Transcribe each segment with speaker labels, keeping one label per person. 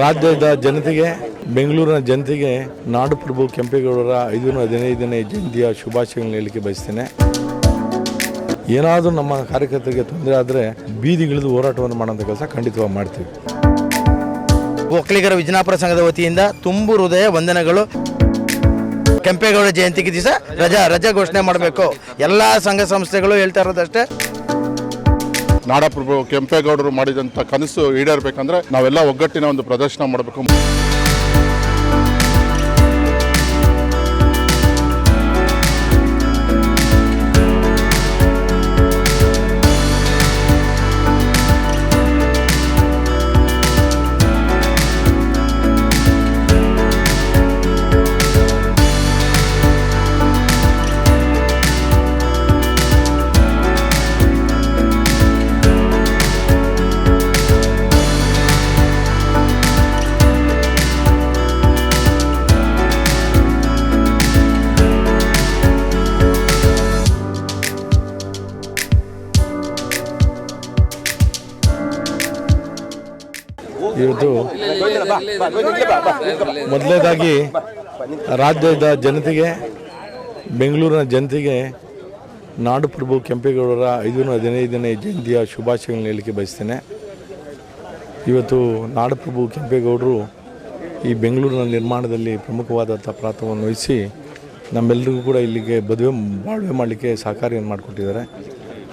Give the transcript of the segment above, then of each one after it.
Speaker 1: ರಾಜ್ಯದ ಜನತೆಗೆ, ಬೆಂಗಳೂರಿನ ಜನತೆಗೆ ನಾಡುಪ್ರಭು ಕೆಂಪೇಗೌಡರ ಐದುನೂರ ಹದಿನೈದನೇ ಜಯಂತಿಯ ಶುಭಾಶಯಗಳನ್ನು ಹೇಳಲಿಕ್ಕೆ ಬಯಸ್ತೇನೆ. ಏನಾದರೂ ನಮ್ಮ ಕಾರ್ಯಕರ್ತರಿಗೆ ತೊಂದರೆ ಆದರೆ ಬೀದಿಗಿಳಿದು ಹೋರಾಟವನ್ನು ಮಾಡೋಂಥ ಕೆಲಸ ಖಂಡಿತವಾಗಿ ಮಾಡ್ತೀವಿ.
Speaker 2: ಒಕ್ಕಲಿಗರ ವಿಜಯಪುರ ಸಂಘದ ವತಿಯಿಂದ ತುಂಬು ಹೃದಯ ವಂದನೆಗಳು. ಕೆಂಪೇಗೌಡ ಜಯಂತಿಗೆ ದಿವಸ ರಜಾ ರಜಾ ಘೋಷಣೆ ಮಾಡಬೇಕು. ಎಲ್ಲ ಸಂಘ ಸಂಸ್ಥೆಗಳು ಹೇಳ್ತಾ ಇರೋದಷ್ಟೇ.
Speaker 3: ನಾಡಪ್ರಭು ಕೆಂಪೇಗೌಡರು ಮಾಡಿದಂಥ ಕನಸು ಈಡೇರಬೇಕಂದ್ರೆ ನಾವೆಲ್ಲ ಒಗ್ಗಟ್ಟಿನ ಒಂದು ಪ್ರದರ್ಶನ ಮಾಡಬೇಕು.
Speaker 1: ಮೊದಲನೇದಾಗಿ ರಾಜ್ಯದ ಜನತೆಗೆ, ಬೆಂಗಳೂರಿನ ಜನತೆಗೆ ನಾಡುಪ್ರಭು ಕೆಂಪೇಗೌಡರ ಐದುನೂರ ಹದಿನೈದನೇ ಜಯಂತಿಯ ಶುಭಾಶಯಗಳನ್ನು ಹೇಳಲಿಕ್ಕೆ ಬಯಸ್ತೇನೆ. ಇವತ್ತು ನಾಡಪ್ರಭು ಕೆಂಪೇಗೌಡರು ಈ ಬೆಂಗಳೂರಿನ ನಿರ್ಮಾಣದಲ್ಲಿ ಪ್ರಮುಖವಾದಂಥ ಪಾತ್ರವನ್ನು ವಹಿಸಿ ನಮ್ಮೆಲ್ಲರಿಗೂ ಕೂಡ ಇಲ್ಲಿಗೆ ಬದುವೆ ಬಾಳ್ವೆ ಮಾಡಲಿಕ್ಕೆ ಸಹಕಾರಿಯನ್ನು ಮಾಡಿಕೊಟ್ಟಿದ್ದಾರೆ.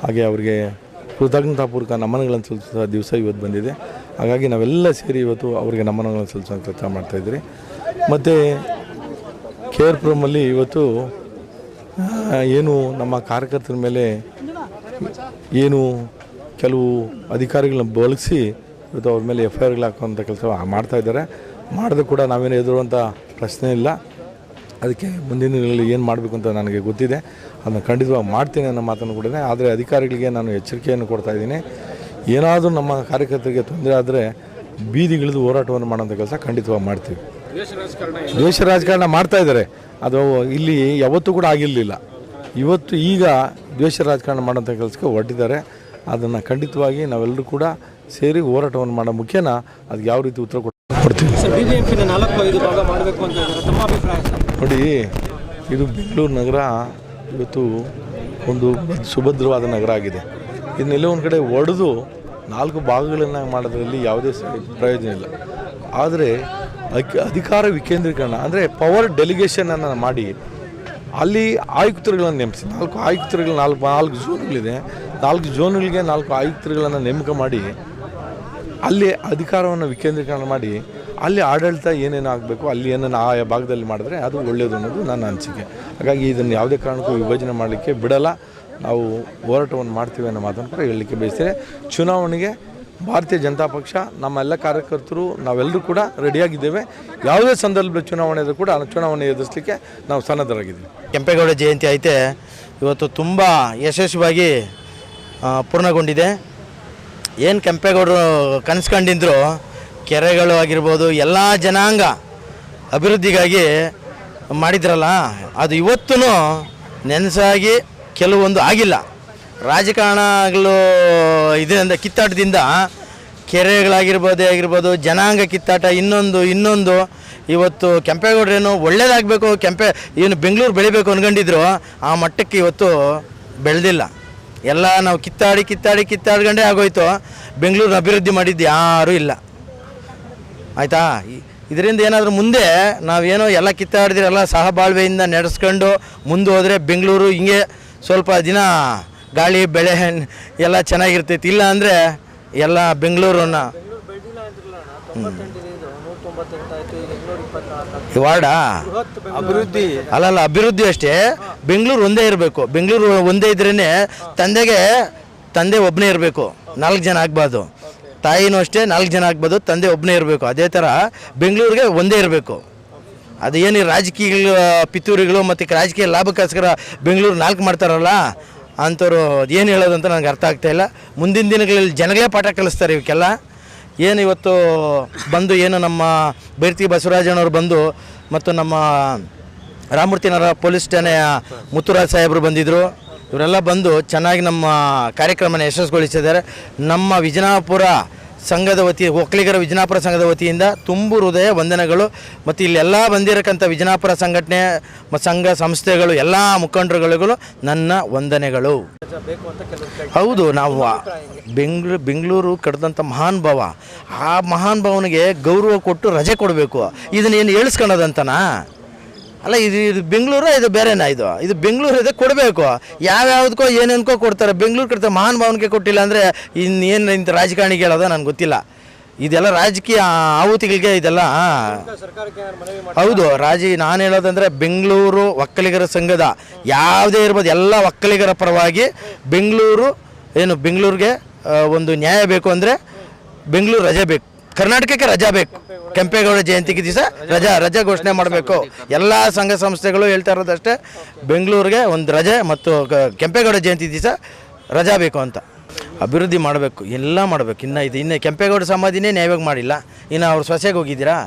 Speaker 1: ಹಾಗೆ ಅವರಿಗೆ ಕೃತಜ್ಞತಾಪೂರ್ವಕ ನಮನಗಳನ್ನು ಸಲ್ಲಿಸುವ ದಿವಸ ಇವತ್ತು ಬಂದಿದೆ. ಹಾಗಾಗಿ ನಾವೆಲ್ಲ ಸೇರಿ ಇವತ್ತು ಅವರಿಗೆ ನಮನಗಳನ್ನು ಸಲ್ಲಿಸುವ ಕೆಲಸ ಮಾಡ್ತಾಯಿದ್ರಿ ಮತ್ತು ಕೆ ಆರ್ ಪುರಮಲ್ಲಿ ಇವತ್ತು ಏನು ನಮ್ಮ ಕಾರ್ಯಕರ್ತರ ಮೇಲೆ ಏನು ಕೆಲವು ಅಧಿಕಾರಿಗಳನ್ನ ಬಳಸಿ ಇವತ್ತು ಅವ್ರ ಮೇಲೆ ಎಫ್ ಐ ಆರ್ಗಳು ಹಾಕುವಂಥ ಕೆಲಸ ಮಾಡ್ತಾ ಇದ್ದಾರೆ. ಮಾಡಿದ್ರು ಕೂಡ ನಾವೇನು ಎದುರುವಂಥ ಪ್ರಶ್ನೆ ಇಲ್ಲ. ಅದಕ್ಕೆ ಮುಂದಿನ ದಿನಗಳಲ್ಲಿ ಏನು ಮಾಡಬೇಕು ಅಂತ ನನಗೆ ಗೊತ್ತಿದೆ. ಅದನ್ನು ಖಂಡಿತವಾಗಿ ಮಾಡ್ತೀನಿ ಅನ್ನೋ ಮಾತನ್ನು ಕೂಡ ಆದರೆ ಅಧಿಕಾರಿಗಳಿಗೆ ನಾನು ಎಚ್ಚರಿಕೆಯನ್ನು ಕೊಡ್ತಾ ಇದ್ದೀನಿ. ಏನಾದರೂ ನಮ್ಮ ಕಾರ್ಯಕರ್ತರಿಗೆ ತೊಂದರೆ ಆದರೆ ಬೀದಿಗಿಳಿದು ಹೋರಾಟವನ್ನು ಮಾಡೋಂಥ ಕೆಲಸ ಖಂಡಿತವಾಗಿ ಮಾಡ್ತೀವಿ. ದೇಶ ರಾಜಕಾರಣ ಮಾಡ್ತಾ ಇದ್ದಾರೆ. ಅದು ಇಲ್ಲಿ ಯಾವತ್ತೂ ಕೂಡ ಆಗಿರಲಿಲ್ಲ. ಇವತ್ತು ಈಗ ದ್ವೇಷ ರಾಜಕಾರಣ ಮಾಡೋಂಥ ಕೆಲಸಕ್ಕೆ ಹೊರಟಿದ್ದಾರೆ. ಅದನ್ನು ಖಂಡಿತವಾಗಿ ನಾವೆಲ್ಲರೂ ಕೂಡ ಸೇರಿ ಹೋರಾಟವನ್ನು ಮಾಡೋ ಮುಖ್ಯನ ಅದಕ್ಕೆ ಯಾವ ರೀತಿ ಉತ್ತರ ಕೊಡ್- ಕೊಡ್ತೀವಿ. ನೋಡಿ ಇದು ಬೆಂಗಳೂರು ನಗರ ಇವತ್ತು ಒಂದು ಸುಭದ್ರವಾದ ನಗರ ಆಗಿದೆ. ಇದನ್ನೆಲ್ಲ ಒಂದು ಕಡೆ ಒಡೆದು ನಾಲ್ಕು ಭಾಗಗಳನ್ನು ಮಾಡೋದ್ರಲ್ಲಿ ಯಾವುದೇ ಪ್ರಯೋಜನ ಇಲ್ಲ. ಆದರೆ ಅಧಿಕಾರ ವಿಕೇಂದ್ರೀಕರಣ, ಅಂದರೆ ಪವರ್ ಡೆಲಿಗೇಷನನ್ನು ಮಾಡಿ ಅಲ್ಲಿ ಆಯುಕ್ತರುಗಳನ್ನು ನೇಮಿಸಿ, ನಾಲ್ಕು ಆಯುಕ್ತರುಗಳು ನಾಲ್ಕು ನಾಲ್ಕು ಜೋನ್ಗಳಿದೆ, ನಾಲ್ಕು ಜೋನ್ಗಳಿಗೆ ನಾಲ್ಕು ಆಯುಕ್ತರುಗಳನ್ನು ನೇಮಕ ಮಾಡಿ ಅಲ್ಲಿ ಅಧಿಕಾರವನ್ನು ವಿಕೇಂದ್ರೀಕರಣ ಮಾಡಿ ಅಲ್ಲಿ ಆಡಳಿತ ಏನೇನು ಆಗಬೇಕು, ಅಲ್ಲಿ ಏನೇನು ಆ ಭಾಗದಲ್ಲಿ ಮಾಡಿದ್ರೆ ಅದು ಒಳ್ಳೆಯದು ಅನ್ನೋದು ನನ್ನ ಅನಿಸಿಕೆ. ಹಾಗಾಗಿ ಇದನ್ನು ಯಾವುದೇ ಕಾರಣಕ್ಕೂ ವಿಭಜನೆ ಮಾಡಲಿಕ್ಕೆ ಬಿಡಲ್ಲ. ನಾವು ಹೋರಾಟವನ್ನು ಮಾಡ್ತೀವಿ ಅನ್ನೋ ಮಾತನ್ನು ಕೂಡ ಹೇಳಲಿಕ್ಕೆ ಬಯಸ್ತೇನೆ. ಚುನಾವಣೆಗೆ ಭಾರತೀಯ ಜನತಾ ಪಕ್ಷ, ನಮ್ಮ ಎಲ್ಲ ಕಾರ್ಯಕರ್ತರು, ನಾವೆಲ್ಲರೂ ಕೂಡ ರೆಡಿಯಾಗಿದ್ದೇವೆ. ಯಾವುದೇ ಸಂದರ್ಭದಲ್ಲಿ ಚುನಾವಣೆ ಕೂಡ ಚುನಾವಣೆ ಎದುರಿಸಲಿಕ್ಕೆ ನಾವು ಸನ್ನದ್ಧರಾಗಿದ್ದೀವಿ.
Speaker 2: ಕೆಂಪೇಗೌಡ ಜಯಂತಿ ಐತೆ ಇವತ್ತು ತುಂಬ ಯಶಸ್ವಿಯಾಗಿ ಪೂರ್ಣಗೊಂಡಿದೆ. ಏನು ಕೆಂಪೇಗೌಡರು ಕನಸು ಕಂಡಿದ್ರು ಕೆರೆಗಳು ಆಗಿರ್ಬೋದು, ಎಲ್ಲ ಜನಾಂಗ ಅಭಿವೃದ್ಧಿಗಾಗಿ ಮಾಡಿದ್ರಲ್ಲ, ಅದು ಇವತ್ತೂ ನೆನಸಾಗಿ ಕೆಲವೊಂದು ಆಗಿಲ್ಲ. ರಾಜಕಾರಣಗಳು ಇದರಿಂದ ಕಿತ್ತಾಟದಿಂದ ಕೆರೆಗಳಾಗಿರ್ಬೋದೇ, ಆಗಿರ್ಬೋದು, ಜನಾಂಗ ಕಿತ್ತಾಟ, ಇನ್ನೊಂದು ಇನ್ನೊಂದು. ಇವತ್ತು ಕೆಂಪೇಗೌಡರೇನು ಒಳ್ಳೇದಾಗಬೇಕು, ಕೆಂಪೆ, ಏನು ಬೆಂಗಳೂರು ಬೆಳಿಬೇಕು ಅಂದ್ಕೊಂಡಿದ್ರು ಆ ಮಟ್ಟಕ್ಕೆ ಇವತ್ತು ಬೆಳೆದಿಲ್ಲ. ಎಲ್ಲ ನಾವು ಕಿತ್ತಾಡಿ ಕಿತ್ತಾಡಿ, ಕಿತ್ತಾಡ್ಕೊಂಡೇ ಆಗೋಯ್ತು. ಬೆಂಗಳೂರು ಅಭಿವೃದ್ಧಿ ಮಾಡಿದ್ದು ಯಾರೂ ಇಲ್ಲ. ಆಯಿತಾ? ಇದರಿಂದ ಏನಾದರೂ ಮುಂದೆ ನಾವೇನೋ ಎಲ್ಲ ಕಿತ್ತಾಡಿದ್ರೆ ಎಲ್ಲ ಸಹಬಾಳ್ವೆಯಿಂದ ನಡೆಸ್ಕೊಂಡು ಮುಂದೆ ಹೋದರೆ ಬೆಂಗಳೂರು ಹಿಂಗೆ ಸ್ವಲ್ಪ ದಿನ ಗಾಳಿ ಬೆಳೆ ಎಲ್ಲ ಚೆನ್ನಾಗಿರ್ತೈತಿ. ಇಲ್ಲ ಅಂದರೆ ಎಲ್ಲ ಬೆಂಗಳೂರನ್ನ. ವಾರ್ಡಾ? ಅಭಿವೃದ್ಧಿ. ಅಲ್ಲಲ್ಲ ಅಭಿವೃದ್ಧಿ ಅಷ್ಟೇ. ಬೆಂಗಳೂರು ಒಂದೇ ಇರಬೇಕು. ಬೆಂಗಳೂರು ಒಂದೇ ಇದ್ರೇ ತಂದೆಗೆ ತಂದೆ ಒಬ್ಬನೇ ಇರಬೇಕು. ನಾಲ್ಕು ಜನ ಆಗ್ಬಾರ್ದು. ತಾಯಿನೂ ಅಷ್ಟೇ ನಾಲ್ಕು ಜನ ಆಗ್ಬೋದು ತಂದೆ ಒಬ್ಬನೇ ಇರಬೇಕು. ಅದೇ ಥರ ಬೆಂಗಳೂರಿಗೆ ಒಂದೇ ಇರಬೇಕು. ಅದು ಏನು ರಾಜಕೀಯ ಪಿತೂರಿಗಳು ಮತ್ತು ರಾಜಕೀಯ ಲಾಭಕ್ಕೋಸ್ಕರ ಬೆಂಗಳೂರು ನಾಲ್ಕು ಮಾಡ್ತಾರಲ್ಲ, ಅಂಥವ್ರು ಏನು ಹೇಳೋದು ಅಂತ ನನಗೆ ಅರ್ಥ ಆಗ್ತಾಯಿಲ್ಲ ಮುಂದಿನ ದಿನಗಳಲ್ಲಿ ಜನಗಳೇ ಪಾಠ ಕಲಿಸ್ತಾರೆ ಇವಕ್ಕೆಲ್ಲ. ಏನು ಇವತ್ತು ಬಂದು ಏನು ನಮ್ಮ ಬೈರ್ತಿ ಬಸವರಾಜನವರು ಬಂದು ಮತ್ತು ನಮ್ಮ ರಾಮಮೂರ್ತಿನಗರ ಪೊಲೀಸ್ ಠಾಣೆಯ ಮುತ್ತುರಾಜ್ ಸಾಹೇಬರು ಬಂದಿದ್ದರು ಇವರೆಲ್ಲ ಬಂದು ಚೆನ್ನಾಗಿ ನಮ್ಮ ಕಾರ್ಯಕ್ರಮನ ಯಶಸ್ವಿಗೊಳಿಸಿದ್ದಾರೆ. ನಮ್ಮ ವಿಜಯಪುರ ಸಂಘದ ವತಿ, ಒಕ್ಕಲಿಗರ ವಿಜಯಪುರ ಸಂಘದ ವತಿಯಿಂದ ತುಂಬು ಹೃದಯ ವಂದನೆಗಳು. ಮತ್ತು ಇಲ್ಲೆಲ್ಲ ಬಂದಿರಕ್ಕಂಥ ವಿಜನಾಪುರ ಸಂಘಟನೆ ಸಂಘ ಸಂಸ್ಥೆಗಳು, ಎಲ್ಲ ಮುಖಂಡರುಗಳಿಗೂ ನನ್ನ ವಂದನೆಗಳು. ಹೌದು, ನಾವು ಬೆಂಗ್ಳೂರು, ಬೆಂಗಳೂರು ಕಡ್ದಂಥ ಮಹಾನ್ ಭಾವ. ಆ ಮಹಾನ್ ಭಾವನಿಗೆ ಗೌರವ ಕೊಟ್ಟು ರಜೆ ಕೊಡಬೇಕು. ಇದನ್ನೇನು ಹೇಳಿಸ್ಕೊಳ್ಳೋದಂತನಾ ಅಲ್ಲ, ಇದು ಇದು ಬೆಂಗಳೂರು ಇದು ಬೇರೆನಾ ಇದು? ಇದು ಬೆಂಗಳೂರು ಇದೆ ಕೊಡಬೇಕು. ಯಾವ್ಯಾವ್ದಕ್ಕೋ ಏನೇನ್ಕೋ ಕೊಡ್ತಾರೆ. ಬೆಂಗಳೂರು ಕೊಡ್ತಾರೆ ಮಹಾನ್ ಭಾವನಿಗೆ ಕೊಟ್ಟಿಲ್ಲ ಅಂದರೆ ಇನ್ನೇನು ಇಂಥ ರಾಜಕಾರಣಿಗೆ ಹೇಳೋದ ನನಗೆ ಗೊತ್ತಿಲ್ಲ. ಇದೆಲ್ಲ ರಾಜಕೀಯ ಆಹುತಿಗಳಿಗೆ ಇದೆಲ್ಲ ಹೌದು, ರಾಜಿ, ನಾನು ಹೇಳೋದಂದ್ರೆ ಬೆಂಗಳೂರು ಒಕ್ಕಲಿಗರ ಸಂಘದ ಯಾವುದೇ ಇರ್ಬೋದು ಎಲ್ಲ ಒಕ್ಕಲಿಗರ ಪರವಾಗಿ ಬೆಂಗಳೂರು, ಏನು ಬೆಂಗಳೂರಿಗೆ ಒಂದು ನ್ಯಾಯ ಬೇಕು ಅಂದರೆ ಬೆಂಗಳೂರು ರಜೆ ಬೇಕು. ಕರ್ನಾಟಕಕ್ಕೆ ರಜಾ ಬೇಕು. ಕೆಂಪೇಗೌಡ ಜಯಂತಿಗೆ ದಿವಸ ರಜಾ, ರಜೆ ಘೋಷಣೆ ಮಾಡಬೇಕು. ಎಲ್ಲ ಸಂಘ ಸಂಸ್ಥೆಗಳು ಹೇಳ್ತಾ ಇರೋದಷ್ಟೇ, ಬೆಂಗಳೂರಿಗೆ ಒಂದು ರಜೆ ಮತ್ತು ಕೆಂಪೇಗೌಡ ಜಯಂತಿ ದಿವಸ ರಜಾ ಬೇಕು ಅಂತ. ಅಭಿವೃದ್ಧಿ ಮಾಡಬೇಕು, ಎಲ್ಲ ಮಾಡಬೇಕು. ಇನ್ನು ಇದು, ಇನ್ನು ಕೆಂಪೇಗೌಡ ಸಮಾಧಿನೇ ನ್ಯಾಯವಾಗಿ ಮಾಡಿಲ್ಲ. ಇನ್ನು ಅವ್ರು ಸೊಸೆಗೆ ಹೋಗಿದ್ದೀರಾ?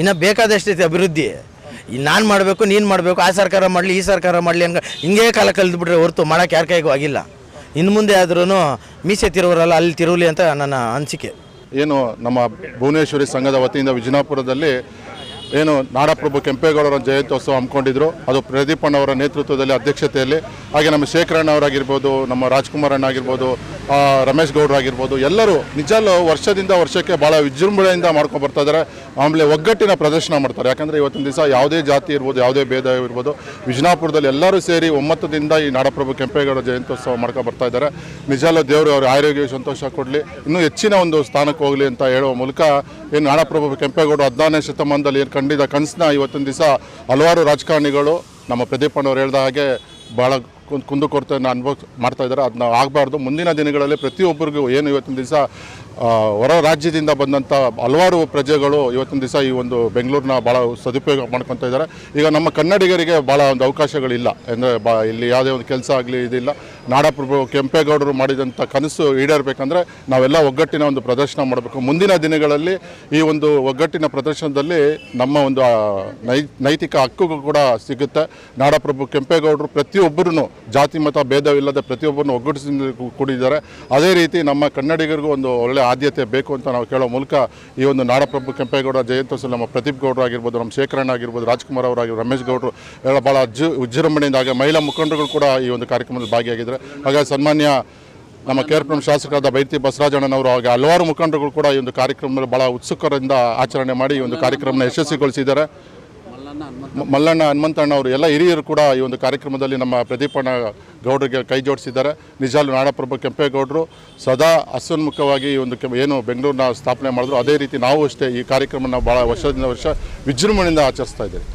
Speaker 2: ಇನ್ನು ಬೇಕಾದಷ್ಟೈತೆ ಅಭಿವೃದ್ಧಿ. ನಾನು ಮಾಡಬೇಕು, ನೀನು ಮಾಡಬೇಕು, ಆ ಸರ್ಕಾರ ಮಾಡಲಿ, ಈ ಸರ್ಕಾರ ಮಾಡಲಿ ಹಂಗೆ ಹಿಂಗೇ ಕಾಲ ಕಳೆದುಬಿಟ್ರೆ ಹೊರತು ಮಾಡೋಕ್ಕೆ ಯಾರ ಕೈಗೂ ಆಗಿಲ್ಲ. ಇನ್ನು ಮುಂದೆ ಆದ್ರೂ ಮೀಸೆ ತಿರುವರಲ್ಲ ಅಲ್ಲಿ ತಿರುವಲಿ ಅಂತ ನನ್ನ ಅನಿಸಿಕೆ.
Speaker 3: ಏನು ನಮ್ಮ ಭುವನೇಶ್ವರಿ ಸಂಘದ ವತಿಯಿಂದ ವಿಜಯಪುರದಲ್ಲಿ ಏನು ನಾಡಪ್ರಭು ಕೆಂಪೇಗೌಡರ ಜಯಂತ್ಯೋತ್ಸವ ಹಮ್ಮಿಕೊಂಡಿದ್ರು. ಅದು ಪ್ರದೀಪ್ ಅಣ್ಣವರ ನೇತೃತ್ವದಲ್ಲಿ ಅಧ್ಯಕ್ಷತೆಯಲ್ಲಿ. ಹಾಗೆ ನಮ್ಮ ಶೇಖರಣ್ಣ ಅವರಾಗಿರ್ಬೋದು ನಮ್ಮ ರಾಜ್ಕುಮಾರ್ ಅಣ್ಣ ಆಗಿರ್ಬೋದು ರಮೇಶ್ ಗೌಡ್ರು ಆಗಿರ್ಬೋದು, ಎಲ್ಲರೂ ನಿಜಲ್ಲೂ ವರ್ಷದಿಂದ ವರ್ಷಕ್ಕೆ ಭಾಳ ವಿಜೃಂಭಣೆಯಿಂದ ಮಾಡ್ಕೊಂಡು ಬರ್ತಾ ಇದ್ದಾರೆ ಆಮೇಲೆ ಒಗ್ಗಟ್ಟಿನ ಪ್ರದರ್ಶನ ಮಾಡ್ತಾರೆ. ಯಾಕಂದರೆ ಇವತ್ತಿನ ದಿವಸ ಯಾವುದೇ ಜಾತಿ ಇರ್ಬೋದು, ಯಾವುದೇ ಭೇದ ಇರ್ಬೋದು ವಿಜಯಪುರದಲ್ಲಿ ಎಲ್ಲರೂ ಸೇರಿ ಒಮ್ಮತದಿಂದ ಈ ನಾಡಪ್ರಭು ಕೆಂಪೇಗೌಡ ಜಯಂತ್ಯೋತ್ಸವ ಮಾಡ್ಕೊಂಡು ಬರ್ತಾ ಇದ್ದಾರೆ ನಿಜಲ್ಲೂ ದೇವರು ಅವ್ರ ಆರೋಗ್ಯ ಸಂತೋಷ ಕೊಡಲಿ. ಇನ್ನೂ ಹೆಚ್ಚಿನ ಒಂದು ಸ್ಥಾನಕ್ಕೆ ಹೋಗಲಿ ಅಂತ ಹೇಳುವ ಮೂಲಕ ಏನು ನಾಡಪ್ರಭು ಕೆಂಪೇಗೌಡ ಹದಿನಾರನೇ ಶತಮಾನದಲ್ಲಿ ಏನು ಕಂಡಿದ್ದ ಕನಸನ್ನ ಇವತ್ತೊಂದು ದಿವಸ ಹಲವಾರು ರಾಜಕಾರಣಿಗಳು ನಮ್ಮ ಪ್ರದೀಪ್ ಅವರು ಹೇಳ್ದ ಹಾಗೆ ಭಾಳ ಕುಂದುಕೊರತೆಯನ್ನು ಅನುಭವ ಮಾಡ್ತಾ ಇದ್ದಾರೆ. ಅದನ್ನ ಆಗಬಾರ್ದು. ಮುಂದಿನ ದಿನಗಳಲ್ಲಿ ಪ್ರತಿಯೊಬ್ಬರಿಗೂ ಏನು ಇವತ್ತಿನ ದಿವಸ ಹೊರ ರಾಜ್ಯದಿಂದ ಬಂದಂಥ ಹಲವಾರು ಪ್ರಜೆಗಳು ಇವತ್ತಿನ ದಿವಸ ಈ ಒಂದು ಬೆಂಗಳೂರಿನ ಭಾಳ ಸದುಪಯೋಗ ಮಾಡ್ಕೊತಾ ಇದ್ದಾರೆ. ಈಗ ನಮ್ಮ ಕನ್ನಡಿಗರಿಗೆ ಭಾಳ ಒಂದು ಅವಕಾಶಗಳಿಲ್ಲ. ಅಂದರೆ ಬಾ, ಇಲ್ಲಿ ಯಾವುದೇ ಒಂದು ಕೆಲಸ ಆಗಲಿ ಇದಿಲ್ಲ. ನಾಡಪ್ರಭು ಕೆಂಪೇಗೌಡರು ಮಾಡಿದಂಥ ಕನಸು ಈಡೇರಬೇಕಂದ್ರೆ ನಾವೆಲ್ಲ ಒಗ್ಗಟ್ಟಿನ ಒಂದು ಪ್ರದರ್ಶನ ಮಾಡಬೇಕು. ಮುಂದಿನ ದಿನಗಳಲ್ಲಿ ಈ ಒಂದು ಒಗ್ಗಟ್ಟಿನ ಪ್ರದರ್ಶನದಲ್ಲಿ ನಮ್ಮ ಒಂದು ನೈತಿಕ ಹಕ್ಕುಗಳು ಕೂಡ ಸಿಗುತ್ತೆ. ನಾಡಪ್ರಭು ಕೆಂಪೇಗೌಡರು ಪ್ರತಿಯೊಬ್ಬರೂ ಜಾತಿ ಮತ ಭೇದವಿಲ್ಲದೆ ಪ್ರತಿಯೊಬ್ಬರನ್ನು ಒಗ್ಗಟ್ಟಿಸಿ ಕೂಡಿದ್ದಾರೆ. ಅದೇ ರೀತಿ ನಮ್ಮ ಕನ್ನಡಿಗರಿಗೂ ಒಂದು ಒಳ್ಳೆಯ ಆದ್ಯತೆ ಬೇಕು ಅಂತ ನಾವು ಕೇಳೋ ಮೂಲಕ ಈ ಒಂದು ನಾಡಪ್ರಭು ಕೆಂಪೇಗೌಡ ಜಯಂತೋತ್ಸವ ನಮ್ಮ ಪ್ರದೀಪ್ ಗೌಡರು ಆಗಿರ್ಬೋದು, ನಮ್ಮ ಶೇಖರಣ್ಣ ಆಗಿರ್ಬೋದು, ರಾಜ್ಕುಮಾರ್ ಅವರಾಗಿರ್ಬೋದು ರಮೇಶ್ ಗೌಡರು, ಎಲ್ಲ ಭಾಳ ಅಜ್ಜು ವಿಜೃಂಭಣೆಯಿಂದ ಹಾಗೆ ಮಹಿಳಾ ಮುಖಂಡರುಗಳು ಕೂಡ ಈ ಒಂದು ಕಾರ್ಯಕ್ರಮದಲ್ಲಿ ಭಾಗಿಯಾಗಿದ್ದಾರೆ. ಹಾಗಾಗಿ ಸನ್ಮಾನ್ಯ ನಮ್ಮ ಕೇರ್ಪುರಂ ಶಾಸಕರಾದ ಬೈತಿ ಬಸವರಾಜಣ್ಣನವರು ಹಾಗೆ ಹಲವಾರು ಮುಖಂಡರುಗಳು ಕೂಡ ಈ ಒಂದು ಕಾರ್ಯಕ್ರಮದಲ್ಲಿ ಭಾಳ ಉತ್ಸುಕರಿಂದ ಆಚರಣೆ ಮಾಡಿ ಈ ಒಂದು ಕಾರ್ಯಕ್ರಮನ ಯಶಸ್ವಿಗೊಳಿಸಿದ್ದಾರೆ. ಮಲ್ಲಣ್ಣ ಹನುಮಂತಣ್ಣ. ಅವರು ಎಲ್ಲ ಹಿರಿಯರು ಕೂಡ ಈ ಒಂದು ಕಾರ್ಯಕ್ರಮದಲ್ಲಿ ನಮ್ಮ ಪ್ರದೀಪಣ್ಣ ಗೌಡರಿಗೆ ಕೈ ಜೋಡಿಸಿದ್ದಾರೆ. ನಿಜಾಲು ನಾಡಪ್ರಭು ಕೆಂಪೇಗೌಡರು ಸದಾ ಹಸನ್ಮುಖವಾಗಿ ಈ ಒಂದು ಏನು ಬೆಂಗಳೂರನ್ನ ಸ್ಥಾಪನೆ ಮಾಡಿದ್ರು. ಅದೇ ರೀತಿ ನಾವು ಅಷ್ಟೇ ಈ ಕಾರ್ಯಕ್ರಮನ ಭಾಳ ವರ್ಷದಿಂದ ವರ್ಷ ವಿಜೃಂಭಣೆಯಿಂದ ಆಚರಿಸ್ತಾ ಇದ್ದೇವೆ.